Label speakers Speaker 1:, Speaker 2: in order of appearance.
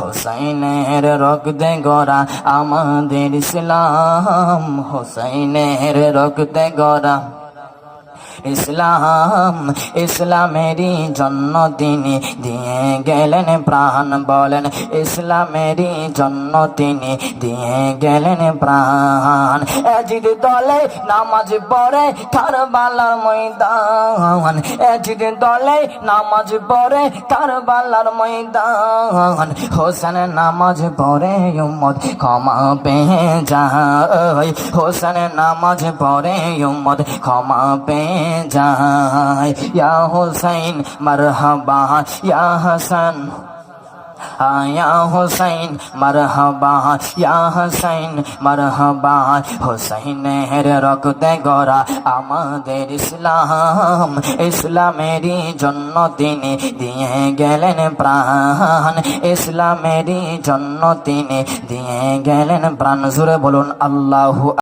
Speaker 1: হোসাইনের রক্তে গড়া আমাদের ইসলাম। হোসাইনের রক্তে গড়া ইসলাম, ইসলামেরই জন্য তিনি দিয়ে গেলেন প্রাণ। বলেন, ইসলামেরই জন্য তিনি দিয়ে গেলেন প্রাণ। এজিদ দলে নামাজ পড়ে কারবালার ময়দান। এজিদ দলে নামাজ পড়ে কারবালার ময়দান। হোসেন নামাজ পড়ে উম্মত ক্ষমা পেয়ে যায়। হোসেন নামাজ পড়ে উম্মত ক্ষমা পেয়ে যায় ইয়া হোসেন মারহাবা ইয়া হাসান ইয়া হোসেন মারহাবা ইয়া হোসেন মারহাবা হোসেনের রক্তে গড়া আমাদের ইসলাম ইসলামেরই জন্য তিনি দিয়ে গেলেন প্রাণ ইসলামেরই জন্য তিনি দিয়ে গেলেন প্রাণ জুড়ে বলুন আল্লাহু